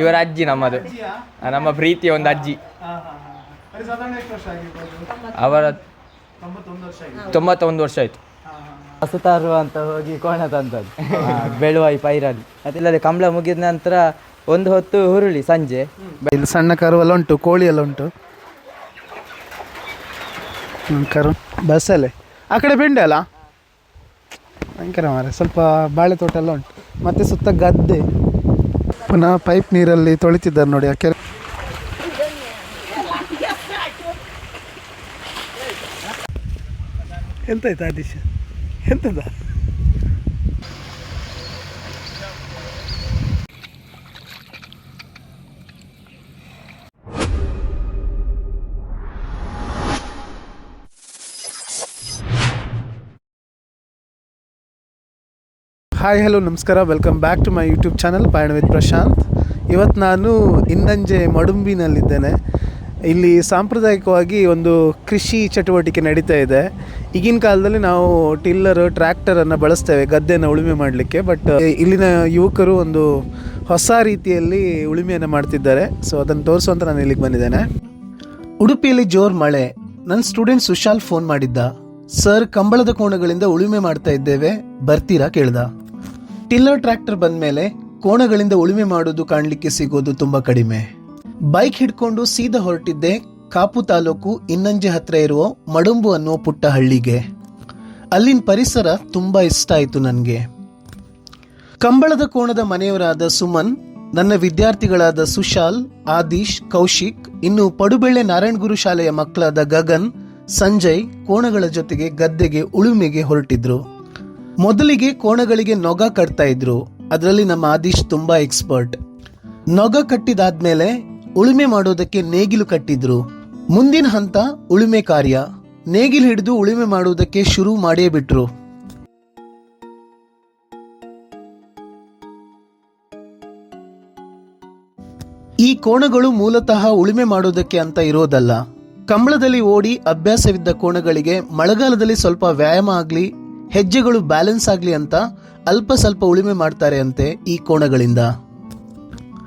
ಇವರ ಅಜ್ಜಿ ನಮ್ಮದು. ನಮ್ಮ ಪ್ರೀತಿಯ ಒಂದು ಅಜ್ಜಿ. ಅವರ ತೊಂಬತ್ತೊಂದು ವರ್ಷ ಆಗಿದೆ. ತೊಂಬತ್ತೊಂದು ವರ್ಷ ಆಯ್ತು. ಹಸುತಾರು ಅಂತ ಹೋಗಿ ಕೋಣ ತಂದದ್ದು. ಬೆಳುವಾಯಿ ಪೈರಲ್ಲಿ. ಅದಿಲ್ಲದೆ ಕಂಬಳ ಮುಗಿದ ನಂತರ ಒಂದು ಹೊತ್ತು ಹುರುಳಿ ಸಂಜೆ. ಇಲ್ಲಿ ಸಣ್ಣ ಕರು ಎಲ್ಲ ಉಂಟು ಕೋಳಿ ಎಲ್ಲ ಉಂಟು ಕರು ಬಸ್ಸಲ್ಲೇ. ಆ ಕಡೆ ಬೆಂಡೆ ಅಲ್ಲ? ಭಯಂಕರ ಮಾರೆ ಸ್ವಲ್ಪ ಬಾಳೆ ತೋಟ ಎಲ್ಲ ಉಂಟು. ಮತ್ತೆ ಸುತ್ತ ಗದ್ದೆ. ಪುನಃ ಪೈಪ್ ನೀರಲ್ಲಿ ತೊಳಿತಿದ್ದಾರೆ ನೋಡಿ ಆ ಕೆರೆ. ಎಂತಾಯ್ತು ಆದಿಶ್? ಎಂತದ? ಹಾಯ್ ಹಲೋ ನಮಸ್ಕಾರ. Welcome back to my YouTube channel ಪಯಣ ವಿತ್ ಪ್ರಶಾಂತ್ ಇವತ್ತು ನಾನು ಇನ್ನಂಜೆ ಮಡುಂಬಿನಲ್ಲಿದ್ದೇನೆ. ಇಲ್ಲಿ ಸಾಂಪ್ರದಾಯಿಕವಾಗಿ ಒಂದು ಕೃಷಿ ಚಟುವಟಿಕೆ ನಡೀತಾ ಇದೆ. ಈಗಿನ ಕಾಲದಲ್ಲಿ ನಾವು ಟಿಲ್ಲರ್ ಟ್ರ್ಯಾಕ್ಟರನ್ನು ಬಳಸ್ತೇವೆ ಗದ್ದೆಯನ್ನು ಉಳುಮೆ ಮಾಡಲಿಕ್ಕೆ. ಬಟ್ ಇಲ್ಲಿನ ಯುವಕರು ಒಂದು ಹೊಸ ರೀತಿಯಲ್ಲಿ ಉಳುಮೆಯನ್ನು ಮಾಡ್ತಿದ್ದಾರೆ. ಸೊ ಅದನ್ನು ತೋರಿಸುವಂತ ನಾನು ಇಲ್ಲಿಗೆ ಬಂದಿದ್ದೇನೆ. ಉಡುಪಿಯಲ್ಲಿ ಜೋರ್ ಮಳೆ. ನನ್ನ ಸ್ಟೂಡೆಂಟ್ ಸುಶಾಲ್ ಫೋನ್ ಮಾಡಿದ್ದ. ಸರ್ ಕಂಬಳದ ಕೋಣಗಳಿಂದ ಉಳುಮೆ ಮಾಡ್ತಾ ಇದ್ದೇವೆ. ಬರ್ತೀರಾ? ಕೇಳ್ದ. ಟಿಲ್ಲರ್ ಟ್ರ್ಯಾಕ್ಟರ್ ಬಂದ್ಮೇಲೆ ಕೋಣಗಳಿಂದ ಉಳುಮೆ ಮಾಡೋದು ಕಾಣಲಿಕ್ಕೆ ಸಿಗೋದು ತುಂಬಾ ಕಡಿಮೆ. ಬೈಕ್ ಹಿಡ್ಕೊಂಡು ಸೀದಾ ಹೊರಟಿದ್ದೆ ಕಾಪು ತಾಲೂಕು ಇನ್ನಂಜೆ ಹತ್ರ ಇರುವ ಮಡುಂಬು ಅನ್ನುವ ಪುಟ್ಟ ಹಳ್ಳಿಗೆ. ಅಲ್ಲಿನ ಪರಿಸರ ತುಂಬಾ ಇಷ್ಟ ಆಯಿತು ನನಗೆ. ಕಂಬಳದ ಕೋಣದ ಮನೆಯವರಾದ ಸುಮನ್, ನನ್ನ ವಿದ್ಯಾರ್ಥಿಗಳಾದ ಸುಶಾಲ್, ಆದೀಶ್, ಕೌಶಿಕ್, ಇನ್ನು ಪಡುಬೆಳ್ಳೆ ನಾರಾಯಣಗುರು ಶಾಲೆಯ ಮಕ್ಕಳಾದ ಗಗನ್, ಸಂಜಯ್ ಕೋಣಗಳ ಜೊತೆಗೆ ಗದ್ದೆಗೆ ಉಳುಮೆಗೆ ಹೊರಟಿದ್ರು. ಮೊದಲಿಗೆ ಕೋಣಗಳಿಗೆ ನೊಗ ಕಟ್ತಾ ಇದ್ರು. ಅದರಲ್ಲಿ ನಮ್ಮ ಆದೀಶ್ ತುಂಬಾ ಎಕ್ಸ್ಪರ್ಟ್. ನೊಗ ಕಟ್ಟಿದಾದ್ಮೇಲೆ ಉಳುಮೆ ಮಾಡೋದಕ್ಕೆ ನೇಗಿಲು ಕಟ್ಟಿದ್ರು. ಮುಂದಿನ ಹಂತ ಉಳುಮೆ ಕಾರ್ಯ. ನೇಗಿಲು ಹಿಡಿದು ಉಳುಮೆ ಮಾಡುವುದಕ್ಕೆ ಶುರು ಮಾಡೇ ಬಿಟ್ರು. ಈ ಕೋಣಗಳು ಮೂಲತಃ ಉಳುಮೆ ಮಾಡೋದಕ್ಕೆ ಅಂತ ಇರೋದಲ್ಲ. ಕಂಬಳದಲ್ಲಿ ಓಡಿ ಅಭ್ಯಾಸವಿದ್ದ ಕೋಣಗಳಿಗೆ ಮಳೆಗಾಲದಲ್ಲಿ ಸ್ವಲ್ಪ ವ್ಯಾಯಾಮ ಆಗ್ಲಿ ಹೆಜ್ಜೆಗಳು ಬ್ಯಾಲೆನ್ಸ್ ಆಗಲಿ ಅಂತ ಅಲ್ಪ ಸ್ವಲ್ಪ ಉಳಿಮೆ ಮಾಡ್ತಾರೆ ಅಂತೆ ಈ ಕೋಣಗಳಿಂದ.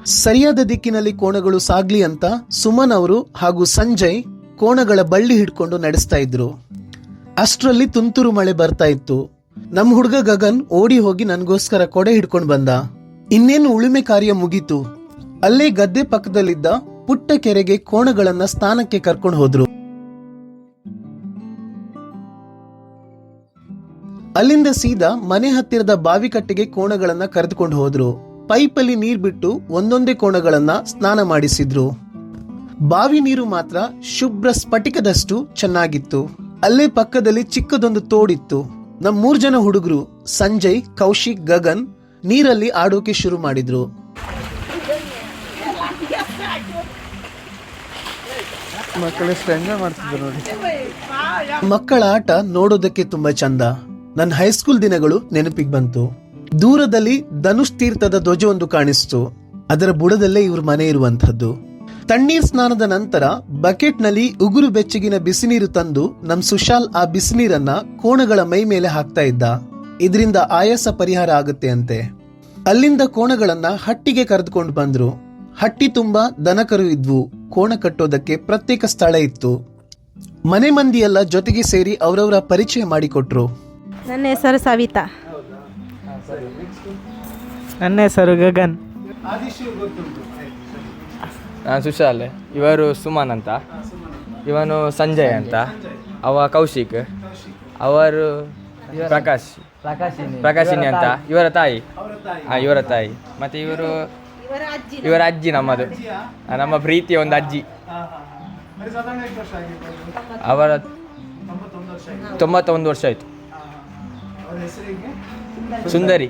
ಸರಿಯಾದ ದಿಕ್ಕಿನಲ್ಲಿ ಕೋಣಗಳು ಸಾಗ್ಲಿ ಅಂತ ಸುಮನ್ ಅವರು ಹಾಗೂ ಸಂಜಯ್ ಕೋಣಗಳ ಬಳ್ಳಿ ಹಿಡ್ಕೊಂಡು ನಡೆಸ್ತಾ ಇದ್ರು. ಅಷ್ಟರಲ್ಲಿ ತುಂತುರು ಮಳೆ ಬರ್ತಾ ಇತ್ತು. ನಮ್ಮ ಹುಡುಗ ಗಗನ್ ಓಡಿ ಹೋಗಿ ನನಗೋಸ್ಕರ ಕೊಡೆ ಹಿಡ್ಕೊಂಡು ಬಂದ. ಇನ್ನೇನು ಉಳುಮೆ ಕಾರ್ಯ ಮುಗೀತು. ಅಲ್ಲೇ ಗದ್ದೆ ಪಕ್ಕದಲ್ಲಿದ್ದ ಪುಟ್ಟ ಕೆರೆಗೆ ಕೋಣಗಳನ್ನ ಸ್ಥಾನಕ್ಕೆ ಕರ್ಕೊಂಡು ಹೋದ್ರು. ಅಲ್ಲಿಂದ ಸೀದಾ ಮನೆ ಹತ್ತಿರದ ಬಾವಿ ಕಟ್ಟೆಗೆ ಕೋಣಗಳನ್ನ ಕರೆದುಕೊಂಡು ಹೋದ್ರು. ಪೈಪಲ್ಲಿ ನೀರ್ ಬಿಟ್ಟು ಒಂದೊಂದೇ ಕೋಣಗಳನ್ನ ಸ್ನಾನ ಮಾಡಿಸಿದ್ರು. ಬಾವಿ ನೀರು ಮಾತ್ರ ಶುಭ್ರ ಸ್ಫಟಿಕದಷ್ಟು ಚೆನ್ನಾಗಿತ್ತು. ಅಲ್ಲೇ ಪಕ್ಕದಲ್ಲಿ ಚಿಕ್ಕದೊಂದು ತೋಡಿತ್ತು. ನಮ್ ಮೂರ್ ಜನ ಹುಡುಗರು ಸಂಜಯ್ ಕೌಶಿಕ್ ಗಗನ್ ನೀರಲ್ಲಿ ಆಡೋಕೆ ಶುರು ಮಾಡಿದ್ರು. ಮಕ್ಕಳ ಆಟ ನೋಡೋದಕ್ಕೆ ತುಂಬಾ ಚಂದ. ನನ್ನ ಹೈಸ್ಕೂಲ್ ದಿನಗಳು ನೆನಪಿಗೆ ಬಂತು. ದೂರದಲ್ಲಿ ಧನುಷ್ ತೀರ್ಥದ ಧ್ವಜವೊಂದು ಕಾಣಿಸ್ತು. ಅದರ ಬುಡದಲ್ಲೇ ಇವ್ರ ಮನೆ ಇರುವಂತಹದ್ದು ತಣ್ಣೀರ್ ಸ್ನಾನದ ನಂತರ ಬಕೆಟ್ನಲ್ಲಿ ಉಗುರು ಬೆಚ್ಚಗಿನ ಬಿಸಿನೀರು ತಂದು ನಮ್ ಸುಶಾಲ್ ಆ ಬಿಸಿನೀರನ್ನ ಕೋಣಗಳ ಮೈ ಮೇಲೆ ಹಾಕ್ತಾ ಇದ್ದ. ಇದರಿಂದ ಆಯಾಸ ಪರಿಹಾರ ಆಗುತ್ತೆ ಅಂತೆ. ಅಲ್ಲಿಂದ ಕೋಣಗಳನ್ನ ಹಟ್ಟಿಗೆ ಕರೆದುಕೊಂಡು ಬಂದ್ರು. ಹಟ್ಟಿ ತುಂಬಾ ದನಕರು ಇದ್ವು. ಕೋಣ ಕಟ್ಟೋದಕ್ಕೆ ಪ್ರತ್ಯೇಕ ಸ್ಥಳ ಇತ್ತು. ಮನೆ ಮಂದಿಯೆಲ್ಲ ಜೊತೆಗೆ ಸೇರಿ ಅವರವರ ಪರಿಚಯ ಮಾಡಿಕೊಟ್ರು. ನನ್ನ ಹೆಸರು ಸವಿತಾ. ನನ್ನ ಹೆಸರು ಗಗನ್. ನಾನು ಸುಶಾಲ್ ಇವರು ಸುಮನ್ ಅಂತ. ಇವನು ಸಂಜಯ್ ಅಂತ. ಅವ ಕೌಶಿಕ್. ಅವರು ಪ್ರಕಾಶ್. ಪ್ರಕಾಶಿನಿ ಪ್ರಕಾಶಿನಿ ಅಂತ. ಇವರ ತಾಯಿ. ಹಾಂ ಇವರ ತಾಯಿ. ಮತ್ತು ಇವರು ಇವರ ಅಜ್ಜಿ ನಮ್ಮದು. ನಮ್ಮ ಪ್ರೀತಿಯ ಒಂದು ಅಜ್ಜಿ. ಅವರ ತೊಂಬತ್ತೊಂದು ವರ್ಷ ಆಯಿತು. ಸುಂದರಿ.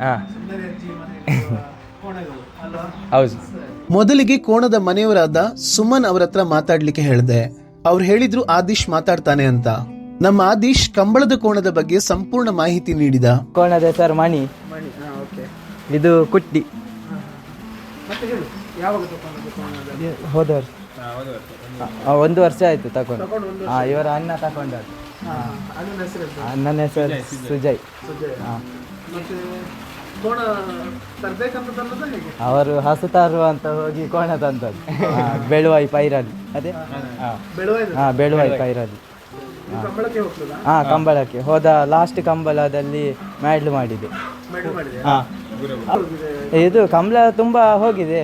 ಹಾಂ. ಹೌದು. ಮೊದಲಿಗೆ ಕೋಣದ ಮನೆಯವರಾದ ಸುಮನ್ ಅವರ ಹತ್ರ ಮಾತಾಡ್ಲಿಕ್ಕೆ ಹೇಳಿದೆ. ಅವ್ರು ಹೇಳಿದ್ರು ಆದಿಶ್ ಮಾತಾಡ್ತಾನೆ ಅಂತ. ನಮ್ಮ ಆದಿಶ್ ಕಂಬಳದ ಕೋಣದ ಬಗ್ಗೆ ಸಂಪೂರ್ಣ ಮಾಹಿತಿ ನೀಡಿದ. ಕೋಣದ ಸರ್ ಮಣಿ. ಇದು ಕುಟ್ಟಿ. ಹೋದ ವರ್ಷ. ಒಂದು ವರ್ಷ ಆಯ್ತು ತಗೊಂಡು. ಇವರ ಅಣ್ಣ ತಕೊಂಡದ್ದು ನನ್ನ ಹೆಸರು ಸುಜಯ್ ಹಾಂ. ಅವರು ಹಸು ತರುವ ಅಂತ ಹೋಗಿ ಕೋಣ ತಂದದ್ದು. ಬೆಳುವಾಯಿ ಪೈರಲ್ಲಿ. ಅದೇ? ಹಾ ಬೆಳುವಾಯಿ ಪೈರಲ್ಲಿ. ಹಾ ಕಂಬಳಕ್ಕೆ ಹೋಗ್ತದ? ಹಾಂ ಕಂಬಳಕ್ಕೆ. ಹೋದ ಲಾಸ್ಟ್ ಕಂಬಳದಲ್ಲಿ ಮ್ಯಾಡ್ಲು ಮಾಡಿದೆ. ಮೆಡು ಮಾಡಿದೆ. ಹಾಂ. ಇದು ಕಂಬಳ ತುಂಬಾ ಹೋಗಿದೆ.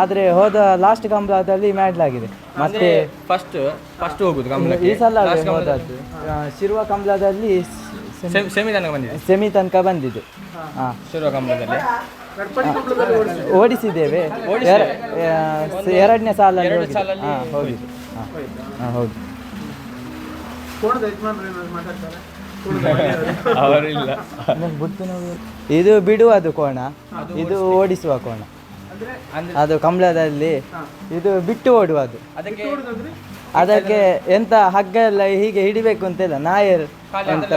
ಆದ್ರೆ ಹೋದ ಲಾಸ್ಟ್ ಕಂಬಳದಲ್ಲಿ ಮ್ಯಾಡ್ಲಾಗಿದೆ ಮತ್ತೆ ಫಸ್ಟ್ ಫಸ್ಟ್ ಹೋಗುದು ಈ ಸಲ ಹೋದದ್ದು. ಶಿರುವ ಕಂಬಳದಲ್ಲಿ ಸೆಮಿ ತನಕ ಬಂದಿದೆ. ಸೆಮಿ ತನಕ ಬಂದಿದೆ ಹಾಂ ಶಿರುವ ಕಂಬಳದಲ್ಲಿ. ಓಡಿಸಿದ್ದೇವೆ. ಎರಡನೇ ಸಾಲಲ್ಲಿ ಹೋಗಿದೆ. ಹಾಂ ಹೋಗಿದೆ. ಹಾಂ ಹಾಂ ಅವರಿಲ್ಲ. ಇದು ಬಿಡುವುದು ಕೋಣ. ಇದು ಓಡಿಸುವ ಕೋಣ. ಅದು ಕಂಬಳದಲ್ಲಿ ಇದು ಬಿಟ್ಟು ಓಡುವುದು. ಅದಕ್ಕೆ ಅದಕ್ಕೆ ಎಂತ ಹಗ್ಗ ಎಲ್ಲ ಹೀಗೆ ಹಿಡಿಬೇಕು ಅಂತ ಇಲ್ಲ ನಾಯರ್ ಅಂತ.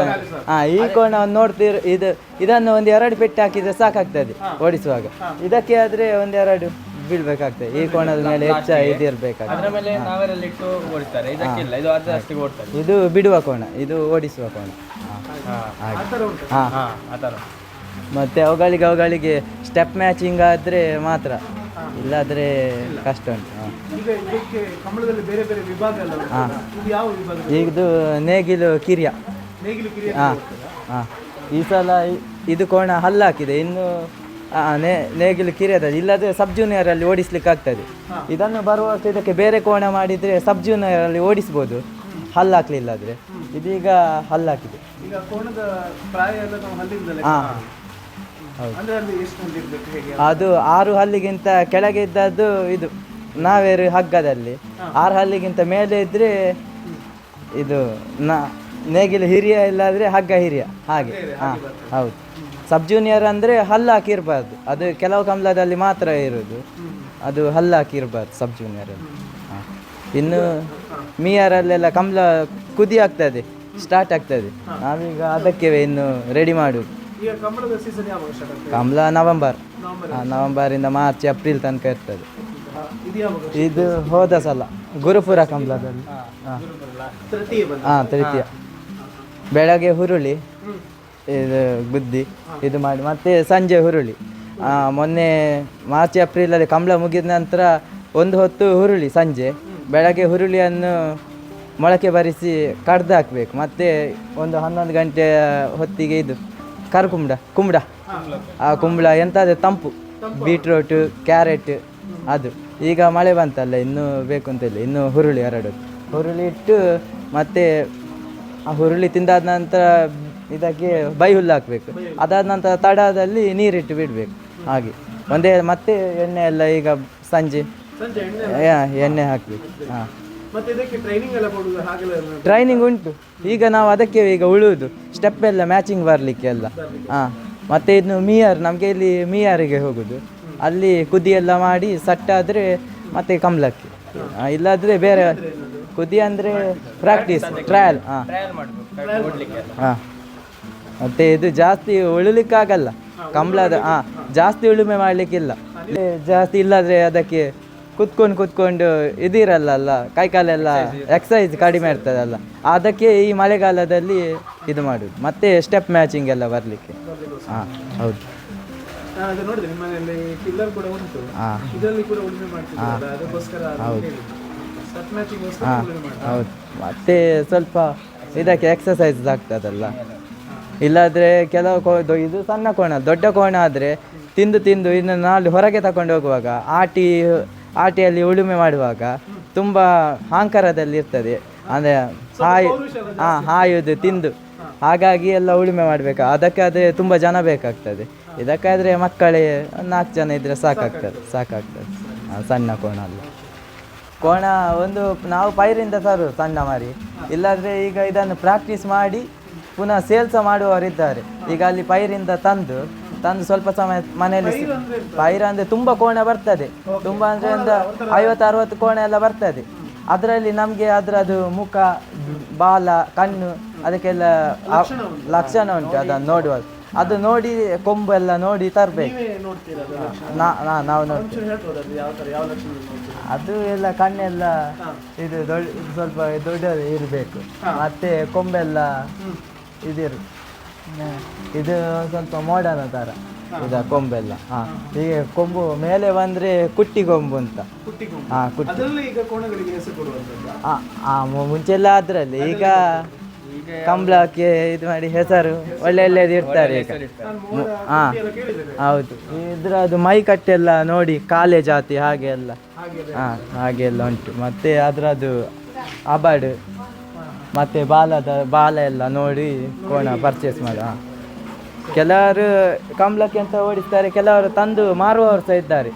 ಹಾ, ಈ ಕೋಣ ನೋಡ್ತಿರ್, ಇದು ಇದನ್ನು ಒಂದು ಎರಡು ಪೆಟ್ಟು ಹಾಕಿದ್ರೆ ಸಾಕಾಗ್ತದೆ ಓಡಿಸುವಾಗ. ಇದಕ್ಕೆ ಆದ್ರೆ ಒಂದೆರಡು ಬೀಳ್ಬೇಕಾಗ್ತದೆ ಈ ಕೋಣದ ಮೇಲೆ ಹೆಚ್ಚ ಇದಿರ್ಬೇಕಾಗ್ತದೆ. ಅದರ ಮೇಲೆ ನಾವೆಲ್ಲ ಇಟ್ಟು ಓಡಿಸ್ತಾರೆ. ಇದಕ್ಕಿಲ್ಲ ಇದು ಅದು ಅಷ್ಟಿಗೆ ಓಡ್ತಾರೆ ಇದು ಬಿಡುವ ಕೋಣ ಇದು ಓಡಿಸುವ ಕೋಣ. ಹಾ. ಆ ಥರ ಮತ್ತೆ ಅವುಗಳಿಗೆ ಅವುಗಳಿಗೆ ಸ್ಟೆಪ್ ಮ್ಯಾಚಿಂಗ್ ಆದ್ರೆ ಮಾತ್ರ. ಇಲ್ಲಾದ್ರೆ ಕಷ್ಟ ಉಂಟು. ಹಾ. ಈಗ ಬೇರೆ ಬೇರೆ ವಿಭಾಗ ಎಲ್ಲ ಉಂಟಲ್ಲ? ಇದು ಯಾವ ವಿಭಾಗ ಇದು ನೇಗಿಲು ಕಿರಿಯ. ನೇಗಿಲು ಕಿರಿಯ ಹಾ. ಹಾ. ಈ ಸಲ ಇ- ಇದು ಕೋಣ ಹಲ್ಲಾಕಿದೆ ಇನ್ನು ನೇ ನೇಗಿಲು ಕಿರಿಯದ ಇಲ್ಲದ್ರೆ ಸಬ್ ಜೂನಿಯರ್ ಅಲ್ಲಿ ಓಡಿಸ್ಲಿಕ್ಕೆ ಆಗ್ತದೆ. ಇದನ್ನು ಬರುವ ವರ್ಷ ಇದಕ್ಕೆ ಬೇರೆ ಕೋಣ ಮಾಡಿದ್ರೆ ಸಬ್ ಜೂನಿಯರ್ ಅಲ್ಲಿ ಓಡಿಸ್ಬೋದು. ಹಲ್ಲಾಕ್ಲಿಲ್ಲ ಆದ್ರೆ ಇದೀಗ ಹಲ್ಲಾಕಿದೆ ಈಗ ಕೋಣದ ಪ್ರಾಯ ಎಲ್ಲ ನಾವು ಹಲ್ಲಿಂದಲೇ ಹಾ. ಇರ್ಬೇಕು ಅದು ಆರು ಹಲ್ಲಿಗಿಂತ ಕೆಳಗೆ ಇದ್ದದ್ದು ಇದು ನಾವೇರು ಹಗ್ಗದಲ್ಲಿ. ಆರು ಹಲ್ಲಿಗಿಂತ ಮೇಲೆ ಇದ್ರೆ ಇದು ನ ನೇಗಿಲು ಹಿರಿಯ ಇಲ್ಲಾದ್ರೆ ಹಗ್ಗ ಹಿರಿಯ. ಹಾಗೆ. ಹಾಂ. ಹೌದು. ಸಬ್ ಜೂನಿಯರ್ ಅಂದ್ರೆ ಹಲ್ಲು ಹಾಕಿರ್ಬಾರ್ದು ಅದು ಕೆಲವು ಕಮಲದಲ್ಲಿ ಮಾತ್ರ ಇರೋದು. ಅದು ಹಲ್ಲು ಹಾಕಿರ್ಬಾರ್ದು ಸಬ್ ಜೂನಿಯರ್ ಅಲ್ಲಿ. ಹಾ. ಇನ್ನು ಮಿಯರಲ್ಲೆಲ್ಲ ಕಮಲ ಕುದಿ ಆಗ್ತದೆ ಸ್ಟಾರ್ಟ್ ಆಗ್ತದೆ. ನಾವೀಗ ಅದಕ್ಕೆ ಇನ್ನು ರೆಡಿ ಆಗ್ತದೆ ಕಮಲ ನವೆಂಬರ್. ಆ, ನವೆಂಬರಿಂದ ಮಾರ್ಚ್ ಏಪ್ರಿಲ್ ತನಕ ಇರ್ತದೆ. ಇದು ಇದು ಹೋದ ಸಲ ಗುರುಪುರ ಕಮಲದಲ್ಲಿ. ಹಾಂ ತೃತೀಯ ಬೆಳಗ್ಗೆ ಹುರುಳಿ. ಇದು ಬುದ್ಧಿ ಇದು ಮಾಡಿ. ಮತ್ತೆ ಸಂಜೆ ಹುರುಳಿ. ಮೊನ್ನೆ ಮಾರ್ಚ್, ಏಪ್ರಿಲಲ್ಲಿ ಕಂಬಳ ಮುಗಿದ ನಂತರ ಒಂದು ಹೊತ್ತು ಹುರುಳಿ ಸಂಜೆ. ಬೆಳಗ್ಗೆ ಹುರುಳಿಯನ್ನು ಮೊಳಕೆ ಬರಿಸಿ ಕಡ್ದು ಹಾಕಬೇಕು. ಮತ್ತೆ ಒಂದು ಹನ್ನೊಂದು ಗಂಟೆ ಹೊತ್ತಿಗೆ ಇದು ಕರ್ಕುಂಬ್ಡ ಕುಂಬಳ ಆ ಕುಂಬಳ ಎಂತಾದ್ರೆ ತಂಪು. ಬೀಟ್ರೋಟು, ಕ್ಯಾರೆಟ್ ಅದು. ಈಗ ಮಳೆ ಬಂತಲ್ಲ, ಇನ್ನೂ ಬೇಕು ಅಂತಿಲ್ಲ ಇನ್ನು ಹುರುಳಿ ಎರಡು ಹುರುಳಿ ಇಟ್ಟು ಮತ್ತೆ ಆ ಹುರುಳಿ ತಿಂದಾದ ನಂತರ ಇದಕ್ಕೆ ಬೈ ಹುಲ್ಲು ಹಾಕಬೇಕು. ಅದಾದ ನಂತರ ತಡದಲ್ಲಿ ನೀರಿಟ್ಟು ಬಿಡಬೇಕು. ಹಾಗೆ. ಒಂದೇ ಮತ್ತೆ ಎಣ್ಣೆ ಎಲ್ಲ ಈಗ ಸಂಜೆ. ಸಂಜೆ ಎಣ್ಣೆ ಯಾ, ಎಣ್ಣೆ ಹಾಕಬೇಕು. ಹಾಂ. ಮತ್ತೆ ಇದಕ್ಕೆ ಟ್ರೈನಿಂಗ್ ಉಂಟು? ಈಗ ನಾವು ಅದಕ್ಕೆ ಈಗ ಉಳುವುದು ಸ್ಟೆಪ್ ಎಲ್ಲ ಮ್ಯಾಚಿಂಗ್ ಬರಲಿಕ್ಕೆ ಎಲ್ಲ. ಹಾಂ. ಮತ್ತೆ ಇನ್ನು ಮಿಯರ್ ನಮಗೆ ಇಲ್ಲಿ ಮಿಯರಿಗೆ ಹೋಗುದು. ಅಲ್ಲಿ ಕುದಿ ಎಲ್ಲ ಮಾಡಿ ಸಟ್ಟಾದರೆ ಮತ್ತೆ ಕಮಲಕ್ಕೆ. ಇಲ್ಲಾದರೆ ಇಲ್ಲಾದ್ರೆ ಬೇರೆ ಕುದಿ ಅಂದರೆ ಪ್ರಾಕ್ಟೀಸ್ ಟ್ರಯಲ್ ಹಾಂ. ಟ್ರಯಲ್ ಮಾಡಬೇಕು. ಓಡ್ಲಿಕ್ಕೆ ಹಾಂ. ಮತ್ತು ಇದು ಜಾಸ್ತಿ ಉಳಿಲಿಕ್ಕಾಗಲ್ಲ. ಕಂಬಳದ ಹಾಂ ಜಾಸ್ತಿ ಉಳುಮೆ ಮಾಡಲಿಕ್ಕಿಲ್ಲ. ಜಾಸ್ತಿ ಇಲ್ಲಾದ್ರೆ ಅದಕ್ಕೆ ಕುತ್ಕೊಂಡು ಕುತ್ಕೊಂಡು ಇದಿರಲ್ಲ ಕೈ ಕಾಲೆಲ್ಲ ಎಕ್ಸಸೈಸ್ ಕಡಿಮೆ ಇರ್ತದಲ್ಲ. ಅದಕ್ಕೆ ಈ ಮಳೆಗಾಲದಲ್ಲಿ ಇದು ಮಾಡುದು. ಮತ್ತೆ ಸ್ಟೆಪ್ ಮ್ಯಾಚಿಂಗ್ ಎಲ್ಲ ಬರಲಿಕ್ಕೆ. ಹಾಂ ಹೌದು. ಹೌದು. ಮತ್ತೆ ಸ್ವಲ್ಪ ಇದಕ್ಕೆ ಎಕ್ಸಸೈಸ್ ಆಗ್ತದಲ್ಲ. ಇಲ್ಲಾದ್ರೆ ಕೆಲವು ಕೋ ಇದು ಸಣ್ಣ ಕೋಣ, ದೊಡ್ಡ ಕೋಣ ಆದರೆ ತಿಂದು ತಿಂದು ಇನ್ನು ನಾಳೆ ಹೊರಗೆ ತಕೊಂಡು ಹೋಗುವಾಗ ಆಟಿ, ಆಟಿಯಲ್ಲಿ ಉಳುಮೆ ಮಾಡುವಾಗ ತುಂಬ ಹಾಂಕರದಲ್ಲಿ ಇರ್ತದೆ. ಅಂದರೆ ಹಾಯ್ ಹಾಂ ಹಾಯುದು, ತಿಂದು. ಹಾಗಾಗಿ ಎಲ್ಲ ಉಳುಮೆ ಮಾಡಬೇಕು. ಅದಕ್ಕಾದರೆ ತುಂಬ ಜನ ಬೇಕಾಗ್ತದೆ. ಇದಕ್ಕಾದರೆ ಮಕ್ಕಳೇ ನಾಲ್ಕು ಜನ ಇದ್ದರೆ ಸಾಕಾಗ್ತದೆ ಸಾಕಾಗ್ತದೆ. ಸಣ್ಣ ಕೋಣ ಅಲ್ಲ. ಕೋಣ ಒಂದು ನಾವು ಪೈರಿಂದ ತರು ಸಣ್ಣ ಮಾರಿ. ಇಲ್ಲಾದ್ರೆ ಈಗ ಇದನ್ನು ಪ್ರಾಕ್ಟೀಸ್ ಮಾಡಿ ಪುನಃ ಸೇಲ್ಸ ಮಾಡುವವರಿದ್ದಾರೆ. ಈಗ ಅಲ್ಲಿ ಪೈರಿಂದ ತಂದು ತಂದು ಸ್ವಲ್ಪ ಸಮಯ ಮನೆಯಲ್ಲಿ ಸಿ- ಪೈರ ಅಂದ್ರೆ ತುಂಬಾ ಕೋಣೆ ಬರ್ತದೆ. ತುಂಬಾ ಅಂದ್ರೆ ಒಂದು ಐವತ್ತು ಅರವತ್ತು ಕೋಣೆ ಎಲ್ಲ ಬರ್ತದೆ. ಅದರಲ್ಲಿ ನಮಗೆ ಅದ್ರದ್ದು ಮುಖ ಬಾಲ ಕಣ್ಣು ಅದಕ್ಕೆಲ್ಲ ಆ- ಲಕ್ಷಣ ಉಂಟು. ಅದನ್ನು ನೋಡುವ ಅದು ನೋಡಿ ಕೊಂಬು ಎಲ್ಲ ನೋಡಿ ತರಬೇಕು. ನೀವೇ ನೋಡ್ತೀರಾ ಅದು ಲಕ್ಷಣ? ನಾ ನಾ- ನಾವು ನೋಡಿ ಒಂಚೂರು ಹೇಳ್ಬೋದು ಅದು ಯಾವ ಥರ ಯಾವ ಲಕ್ಷಣ ನೋಡ್ತೀರಾ ಅದು ಎಲ್ಲ ಕಣ್ಣೆಲ್ಲ ಇದು ದೊಡ್ಡ ಇದು ಸ್ವಲ್ಪ ದೊಡ್ಡ ಇರಬೇಕು. ಮತ್ತೆ ಕೊಂಬೆಲ್ಲ ಇದಿರು. ಇದು ಸ್ವಲ್ಪ ಮಾಡರ್ನ್ ಥರ ಇದ ಕೊಂಬೆಲ್ಲ. ಹಾ. ಈಗ ಕೊಂಬು ಮೇಲೆ ಬಂದ್ರೆ ಕುಟ್ಟಿ ಕೊಂಬು ಅಂತ. ಹಾಂ ಹಾ ಕುಟ್ಟಿ. ಅದರಲ್ಲಿ ಈಗ ಕೋಣಗಳಿಗೆ ಹೆಸರು ಕೊಡುವಂಥದ್ದು. ಆ, ಆ ಮು- ಮುಂಚೆಲ್ಲ ಅದರಲ್ಲಿ ಈಗ ಕಂಬಳಕ್ಕೆ ಇದು ಮಾಡಿ ಹೆಸರು ಒಳ್ಳೆ ಒಳ್ಳೆದು ಇರ್ತಾರೆ ಈಗ. ಹಾಂ. ಹಾ ಹೌದು. ಇದ್ರದ್ದು ಮೈ ಕಟ್ಟೆಲ್ಲ ನೋಡಿ ಕಾಲೆ ಜಾತಿ ಹಾಗೆ ಎಲ್ಲ. ಹಾ ಹಾಗೆ ಎಲ್ಲ ಉಂಟು. ಮತ್ತೆ ಅದರದ್ದು ಅಬಾಡ್ ಮತ್ತೆ ಬಾಲದ ಬಾಲ ಎಲ್ಲ ನೋಡಿ ಕೋಣ ಪರ್ಚೇಸ್ ಮಾಡ ಕೆಲವರು ಕಂಬಳಕ್ಕೆ ಅಂತ ಓಡಿಸ್ತಾರೆ ಕೆಲವರು ತಂದು ಮಾರುವವರು ಸಹ ಇದ್ದಾರೆ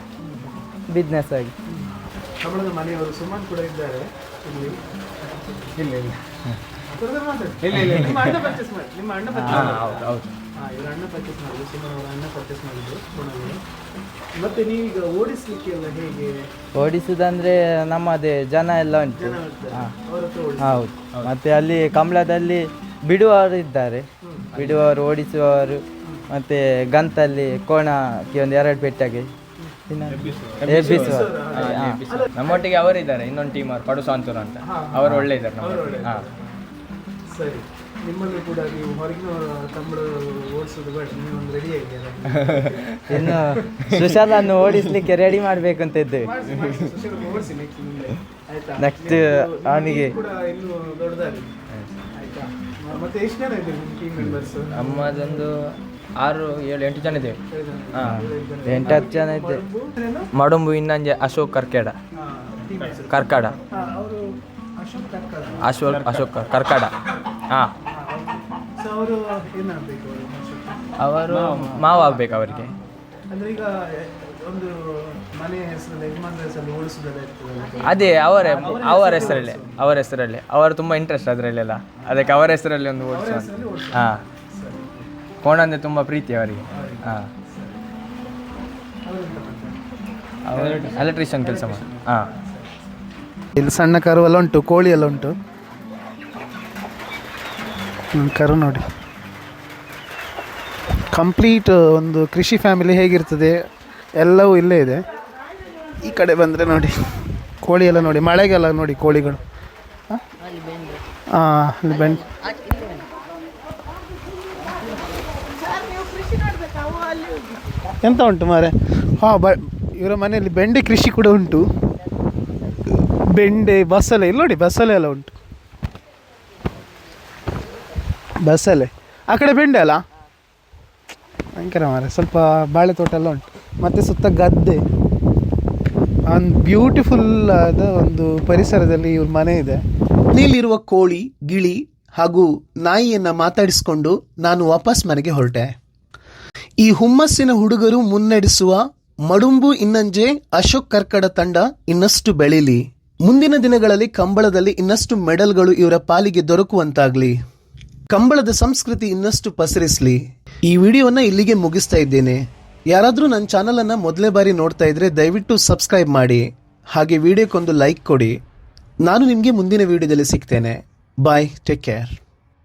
ಬಿಸ್ನೆಸ್ ಆಗಿ. ಮನೆಯವರು ಸುಮನ್ ಕೂಡ ಇದ್ದಾರೆ. ಇಲ್ಲಿ. ಇಲ್ಲ ಇಲ್ಲ. ಇಲ್ಲ ಇಲ್ಲ ನಿಮ್ಮ ಅಣ್ಣ ಪರ್ಚೇಸ್ ಮಾಡಿ ನಿಮ್ಮ ಅಣ್ಣ purchase ಹೌದು ಹೌದು. ಹಾ ಇವ್ರ ಅಣ್ಣ ಪರ್ಚೇಸ್ ಮಾಡಿದ್ರು ಸುಮಾರು ಅವರ ಅಣ್ಣ ಪರ್ಚೇಸ್ ಮಾಡಿದ್ರು ಕೋಣಗಳು ಮತ್ತೆ ನೀವೀಗ ಓಡಿಸ್ಲಿಕ್ಕೆ ಎಲ್ಲ ಹೇಗೆ? ಓಡಿಸುದಂದ್ರೆ ನಮ್ಮದೇ ಜನ ಎಲ್ಲ ಉಂಟು. ಜನ ಇರ್ತಾರೆ. ಹಾ. ಅವ್ರ ಹತ್ರ ಓಡಿಸಿ ಹೌದು. ಮತ್ತೆ ಅಲ್ಲಿ ಕಮಲದಲ್ಲಿ ಬಿಡುವವರು ಇದ್ದಾರೆ. ಬಿಡುವವರು ಓಡಿಸುವವರು ಮತ್ತೆ ಗಂತಲ್ಲಿ ಕೋಣಕ್ಕೆ ಒಂದು ಎರಡು ಪೆಟ್ಟಾಗಿ. ಎಬ್ಬಿಸುವ ಹಾ. ನಮ್ಮೊಟ್ಟಿಗೆ ಅವರಿದ್ದಾರೆ. ಇನ್ನೊಂದು ಟೀಮ್ ಅವರು ಪಡು ಸಾಂತೂರ್ ಅಂತ ಅವರು ಒಳ್ಳೆ ಇದ್ದಾರೆ ನಮ್ಮ ಹಾ. ಸರಿ. ನಿಮ್ಮಲ್ಲೂ ಕೂಡ ನೀವು ಹೊರಗಿನ ತಮ್ಮಳು ಓಡಿಸೋದು ಬೇಡ ನೀವೊಂದು ರೆಡಿ ಆಗಿದ್ದೀರಾ ಇನ್ನು ಸುಶಾಲನ್ನು ಓಡಿಸ್ಲಿಕ್ಕೆ ರೆಡಿ ಮಾಡ್ಬೇಕು ಅಂತ ಇದ್ದೇವೆ ಓಡಿಸಿ ನೆಕ್ಸ್ಟ್ ಅವನಿಗೆ ಕೂಡ ಇನ್ನೂ ದೊಡ್ಡದಾಗಲಿ ಆಯ್ತಾ? ಮತ್ತೆ ಎಷ್ಟು ಜನ ಇದ್ದೀರಿ ನಿಮ್ಮ ಟೀಮ್ ಮೆಂಬರ್ಸ್ ನಮ್ಮದೊಂದು ಆರು ಏಳು ಎಂಟು ಜನ ಇದ್ದೇವೆ. ಹಾಂ. ಎಂಟು ಹತ್ತು ಜನ ಇದ್ದೆ. ಮಡುಂಬು ಇನ್ನಂಜೆ ಅಶೋಕ್ ಕರ್ಕೇಡ. ಕರ್ಕಡ. ಅಶೋಕ್ ಅಶೋಕ್ ಕರ್ಕಡ. ಹಾಂ. ಅವರು ಏನಾಗಬೇಕು ಅವರು? ಅಶೋಕ್ ಮಾವ. ಆಗ್ಬೇಕು ಅವರಿಗೆ. ಅಂದ್ರೆ ಈಗ ಒಂದು ಮನೆ ಹೆಸರಲ್ಲಿ ಯಜಮಾನ್ರ ಹೆಸರಲ್ಲಿ ಓಡಿಸೋದೆಲ್ಲ ಅದೇ ಅವರೇ ಅವರ ಹೆಸರಲ್ಲೇ ಅವರ ಹೆಸರಲ್ಲೇ ಅವರು ತುಂಬ ಇಂಟ್ರೆಸ್ಟ್ ಅದರಲ್ಲೆಲ್ಲ. ಅದಕ್ಕೆ ಅವರ ಹೆಸರಲ್ಲಿ ಒಂದು ಓಡಿಸ ಹಾಂ. ಕೋಣ ಅಂದರೆ ತುಂಬ ಪ್ರೀತಿ ಅವರಿಗೆ. ಹಾಂ. ಅವರು ಎಲೆಕ್ಟ್ರಿಷಿಯನ್ ಕೆಲಸ ಮಾಡಿ ಹಾಂ. ಇಲ್ಲಿ ಸಣ್ಣ ಕರು ಎಲ್ಲ ಉಂಟು ಕೋಳಿ ಎಲ್ಲ ಉಂಟು. ಕರು ನೋಡಿ. ಕಂಪ್ಲೀಟ್ ಒಂದು ಕೃಷಿ ಫ್ಯಾಮಿಲಿ ಹೇಗಿರ್ತದೆ, ಎಲ್ಲವೂ ಇಲ್ಲೇ ಇದೆ. ಈ ಕಡೆ ಬಂದರೆ ನೋಡಿ, ಕೋಳಿ ಎಲ್ಲ ನೋಡಿ, ಮಳೆಗೆಲ್ಲ ನೋಡಿ ಕೋಳಿಗಳು. ಹಾಂ ಅಲ್ಲಿ ಬೆಂಡ್ ಎಂತ ಉಂಟು ಮಾರೆ? ಹಾಂ, ಬ ಇವರ ಮನೆಯಲ್ಲಿ ಬೆಂಡೆ ಕೃಷಿ ಕೂಡ ಉಂಟು. ಬೆಂಡೆ, ಬಸಳೆ, ಇಲ್ಲಿ ನೋಡಿ ಬಸಳೆ ಎಲ್ಲ ಉಂಟು. ಬಸಳೆ ಆ ಕಡೆ ಬೆಂಡೆ ಅಲ್ಲ? ಭಯಂಕರ ಮಾರೆ ಸ್ವಲ್ಪ ಬಾಳೆ ತೋಟ ಎಲ್ಲ ಉಂಟು. ಮತ್ತು ಸುತ್ತ ಗದ್ದೆ. ಒಂದು ಬ್ಯೂಟಿಫುಲ್ ಆದ ಒಂದು ಪರಿಸರದಲ್ಲಿ ಇವ್ರ ಮನೆ ಇದೆ. ಮನೆಯಲ್ಲಿರುವ ಕೋಳಿ, ಗಿಳಿ ಹಾಗೂ ನಾಯಿಯನ್ನ ಮಾತಾಡಿಸಿಕೊಂಡು ನಾನು ವಾಪಸ್ ಮನೆಗೆ ಹೊರಟೆ. ಈ ಹುಮ್ಮಸ್ಸಿನ ಹುಡುಗರು ಮುನ್ನಡೆಸುವ ಮಡುಂಬು ಇನ್ನಂಜೆ, ಅಶೋಕ್ ಕರ್ಕಡ ತಂಡ ಇನ್ನಷ್ಟು ಬೆಳೀಲಿ. ಮುಂದಿನ ದಿನಗಳಲ್ಲಿ ಕಂಬಳದಲ್ಲಿ ಇನ್ನಷ್ಟು ಮೆಡಲ್ಗಳು ಇವರ ಪಾಲಿಗೆ ದೊರಕುವಂತಾಗ್ಲಿ. ಕಂಬಳದ ಸಂಸ್ಕೃತಿ ಇನ್ನಷ್ಟು ಪಸರಿಸಲಿ. ಈ ವಿಡಿಯೋವನ್ನ ಇಲ್ಲಿಗೆ ಮುಗಿಸ್ತಾ ಇದ್ದೇನೆ. ಯಾರಾದರೂ ನನ್ನ ಚಾನಲನ್ನು ಮೊದಲೇ ಬಾರಿ ನೋಡ್ತಾ ಇದ್ರೆ ದಯವಿಟ್ಟು ಸಬ್ಸ್ಕ್ರೈಬ್ ಮಾಡಿ. ಹಾಗೆ ವಿಡಿಯೋಕ್ಕೊಂದು ಲೈಕ್ ಕೊಡಿ. ನಾನು ನಿಮಗೆ ಮುಂದಿನ ವಿಡಿಯೋದಲ್ಲಿ ಸಿಗ್ತೇನೆ. Bye, take care.